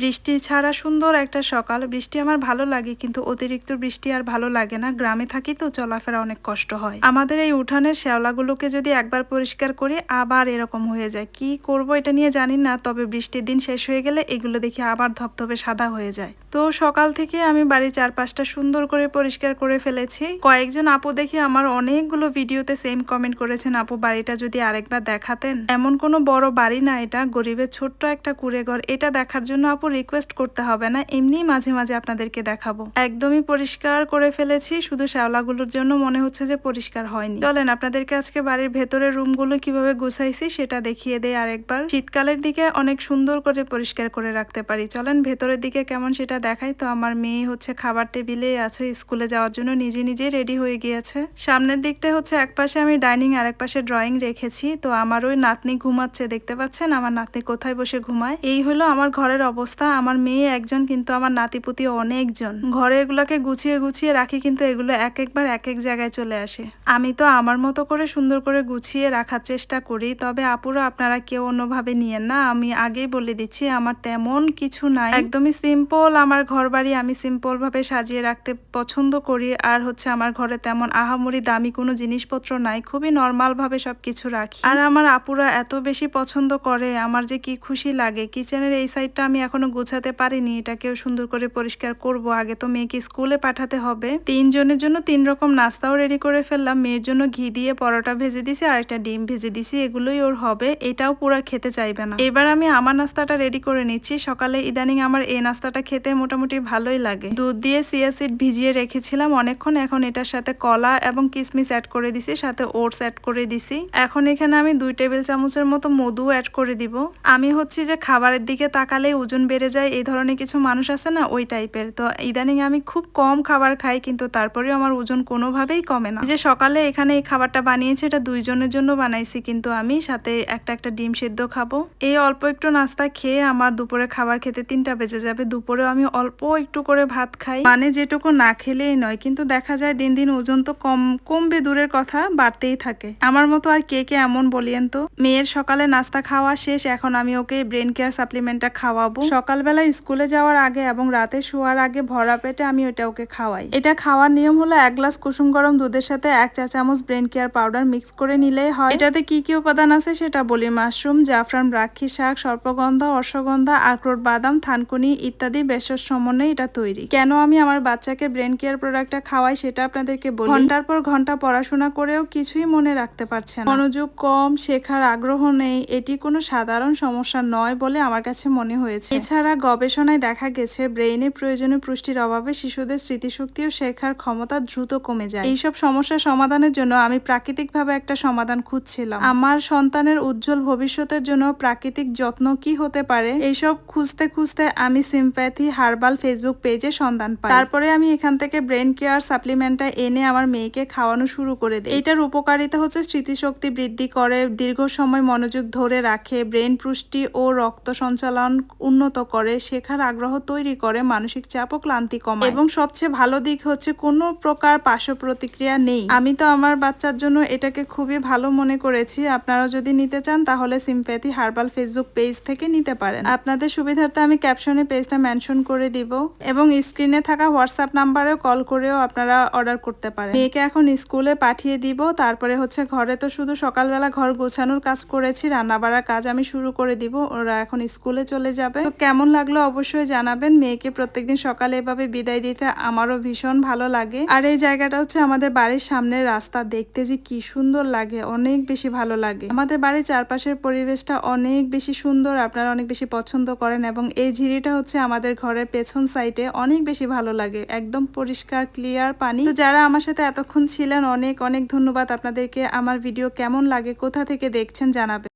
বৃষ্টি ছাড়া সুন্দর একটা সকাল। বৃষ্টি আমার ভালো লাগে, কিন্তু অতিরিক্ত বৃষ্টি আর ভালো লাগে না। গ্রামে থাকি তো চলাফেরা অনেক কষ্ট হয়। আমাদের এই উঠানের শ্যাওলাগুলোকে যদি একবার পরিষ্কার করি, আবার এরকম হয়ে যায়। কি করব এটা নিয়ে জানি না, তবে বৃষ্টির দিন শেষ হয়ে গেলে এগুলো দেখি আবার ধপধপে সাদা হয়ে যায়। তো সকাল থেকে আমি বাড়ির চারপাশটা সুন্দর করে পরিষ্কার করে ফেলেছি। কয়েকজন আপু দেখি আমার অনেকগুলো ভিডিওতে সেম কমেন্ট করেছেন, আপু, বাড়িটা যদি আরেকবার দেখাতেন। এমন কোনো বড় বাড়ি না এটা, গরিবের ছোট্ট একটা কুড়ে ঘর এটা দেখার জন্য আপু রিকোয়েস্ট করতে হবে না এমনি মাঝে মাঝে আপনাদেরকে দেখাবো। একদমই পরিষ্কার করে ফেলেছি, শুধু শ্যাওলাগুলোর জন্য মনে হচ্ছে যে পরিষ্কার হয়নি। চলেন, আপনাদেরকে আজকে বাড়ির ভেতরের রুমগুলো কীভাবে গুছাইছি সেটা দেখিয়ে দেয় আরেকবার। শীতকালের দিকে অনেক সুন্দর করে পরিষ্কার করে রাখতে পারি। চলেন, ভেতরের দিকে কেমন সেটা দেখাই তো, আমার মেয়ে হচ্ছে খাবার টেবিলে আছে, স্কুলে যাওয়ার জন্য নিজে নিজে রেডি হয়ে গিয়েছে। সামনের দিকটা হচ্ছে এক পাশে আমি ডাইনিং আর এক পাশে ড্রয়িং রেখেছি, তো আমার ওই নাতনি ঘুমাচ্ছে, দেখতে পাচ্ছেন? আমার নাতনি কোথায় বসে ঘুমায়? এই হলো আমার ঘরের অবস্থা, আমার মেয়ে একজন কিন্তু আমার নাতিপুতি অনেকজন। ঘরে এগুলাকে গুছিয়ে গুছিয়ে রাখি কিন্তু এগুলো এক একবার এক এক জায়গায় চলে আসে। আমি তো আমার মতো করে সুন্দর করে গুছিয়ে রাখার চেষ্টা করি, তবে আপুরা আপনারা কেউ অন্যভাবে নিয়েন না, আমি আগেই বলে দিচ্ছি, আমার তেমন কিছু নাই। একদমই সিম্পল আমার ঘর বাড়ি আমি সিম্পলভাবে সাজিয়ে রাখতে পছন্দ করি, আর হচ্ছে আমার ঘরে তেমন আহামরি দামি কোনো জিনিসপত্র নাই, খুবই নর্মালভাবে সব কিছু রাখি। আর আমার আপুরা এত বেশি পছন্দ করে, আমার যে কি খুশি লাগে কিচেনের এই সাইডটা আমি এখনও গোছাতে পারিনি, এটাকেও সুন্দর করে পরিষ্কার করব, আগে তো মেয়েকে স্কুলে পাঠাতে হবে। তিনজনের জন্য তিন রকম নাস্তাও রেডি করে ফেললাম, মেয়ের জন্য ঘি দিয়ে পরোটা ভেজে দিছি, আর একটা ডিম ভেজে দিছি, এগুলোই ওর হবে, এটাও পুরা খেতে চাইবে না। এবার আমি আমার নাস্তাটা রেডি করে নিচ্ছি, সকালে ইদানিং আমার এই নাস্তাটা খেতে মোটামুটি ভালোই লাগে। দুধ দিয়ে সিয়া সিড ভিজিয়ে রেখেছিলাম অনেকক্ষণ, এখন এটার সাথে কলা এবং কিসমিস অ্যাড করে দিছি, সাথে ওটস অ্যাড করে দিছি। এখন এখানে আমি দুই টেবিল চামচের মতো মধু অ্যাড করে দিব। আমি হচ্ছে যে খাবারের দিকে তাকালেই ওজন বেড়ে যায়, এই ধরনের কিছু মানুষ আছে না, ওই টাইপের তো ইদানিং আমি খুব কম খাবার খাই, কিন্তু তারপরেও আমার ওজন কোনোভাবেই কমে না। যে সকালে এখানে এই খাবারটা বানিয়েছি, এটা দুইজনের জন্য বানাইছি, কিন্তু আমি সাথে একটা একটা ডিম সেদ্ধ খাব। এই অল্প একটু নাস্তা খেয়ে আমার দুপুরে খাবার খেতে তিনটা বেজে যাবে, দুপুরেও আমি অল্প একটু করে ভাত খাই। মানে যেটুকু না খেলেই নয়, কিন্তু দেখা যায় দিন দিন ওজন তো কম, কমবে দূরের কথা, বাড়তেই থাকে। আমার মতো আর কে কে এমন বলিয়েন তো? মেয়ের সকালে নাস্তা খাওয়া শেষ, এখন আমি ওকে ব্রেন কেয়ার সাপ্লিমেন্টটা খাওয়াবো। সকালবেলা স্কুলে যাওয়ার আগে এবং রাতে শোয়ার আগে ভরা পেটে আমি ওটা ওকে খাওয়াই। এটা খাওয়ার নিয়ম হলো এক গ্লাস কুসুম গরম দুধের সাথে এক চা চামচ ব্রেন কেয়ার পাউডার মিক্স করে নিলেই হয়। এটাতে কি কি উপাদান আছে সেটা বলি। মাশরুম, জাফরান ব্রাক্ষী শাক সর্পগন্ধা অশ্বগন্ধা আখরোট, বাদাম, থানকুনি ইত্যাদি বেসর সমন্বয়ে এটা তৈরি। কেন আমি আমার বাচ্চাকে ব্রেন কেয়ার প্রোডাক্টটা খাওয়াই সেটা আপনাদেরকে বলি। ঘণ্টার পর ঘণ্টা পড়াশোনা করেও কিছুই মনে রাখতে পারছে না। মনোযোগ কম, শেখার আগ্রহ নেই, এটি কোনো সাধারণ সমস্যা নয় বলে আমার কাছে মনে হয়েছে। এছাড়া গবেষণায় দেখা গেছে ব্রেইনে প্রয়োজনীয় পুষ্টির অভাবে শিশুদের স্মৃতিশক্তি ও শেখার ক্ষমতা দ্রুত কমে যায়। এইসব সমস্যার সমাধানের জন্য আমি প্রাকৃতিকভাবে একটা সমাধান খুঁজছিলাম। আমার সন্তানের উজ্জ্বল ভবিষ্যতের জন্য প্রাকৃতিক যত্ন কি হতে পারে? এইসব খুঁজতে খুঁজতে আমি সিম্প্যাথি হার্বাল ফেসবুক পেজে সন্ধান পাই। তারপরে আমি এখান থেকে ব্রেন কেয়ার সাপ্লিমেন্টটা এনে আমার মেয়েকে খাওয়ানো শুরু করে দিই। এটার উপকারিতা হচ্ছে স্মৃতিশক্তি বৃদ্ধি করে, দীর্ঘ সময় মনোযোগ ধরে রাখে ব্রেন পুষ্টি ও রক্ত সঞ্চালন উন্নত করে, শেখার আগ্রহ তৈরি করে, মানসিক চাপ ও ক্লান্তি কমায়। এবং সবচেয়ে ভালো দিক হচ্ছে কোনো প্রকার পার্শ্ব প্রতিক্রিয়া নেই। আমি তো আমার বাচ্চার জন্য এটাকে খুবই ভালো মনে করেছি। আপনারা যদি নিতে চান তাহলে সিম্প্যাথি হার্বাল ফেসবুক পেজ থেকে নিতে পারেন। আপনাদের সুবিধার্থে আমি ক্যাপশনে পেজটা মেনশন করে দিব এবং স্ক্রিনে থাকা হোয়াটসঅ্যাপ নাম্বারেও কল করেও আপনারা অর্ডার করতে পারেন। মেয়েকে এখন স্কুলে পাঠিয়ে দিব, তারপরে হচ্ছে ঘরে তো শুধু সকালবেলা ঘর গোছানোর কাজ করেছি রান্না বাড়ার কাজ আমি শুরু করে দিব, ওরা এখন স্কুলে চলে যাবে। তো কেমন লাগল অবশ্যই জানাবেন, মেয়েকে প্রত্যেকদিন সকালে এভাবে বিদায় দিতে আমারও ভীষণ ভালো লাগে। আর এই জায়গাটা হচ্ছে আমাদের বাড়ির সামনের রাস্তা, দেখতে যে কি সুন্দর লাগে, অনেক বেশি ভালো লাগে। আমাদের বাড়ির চারপাশের পরিবেশটা অনেক বেশি সুন্দর, আপনারা অনেক বেশি পছন্দ করেন এবং এই ঝিরিটা হচ্ছে আমাদের ঘরের পেছন সাইডে অনেক বেশি ভালো লাগে। একদম পরিষ্কার ক্লিয়ার পানি। তো যারা আমার সাথে এতক্ষণ ছিলেন, অনেক অনেক ধন্যবাদ। আপনাদেরকে আমার ভিডিও কেমন লাগে, কোথা থেকে দেখছেন জানাবেন।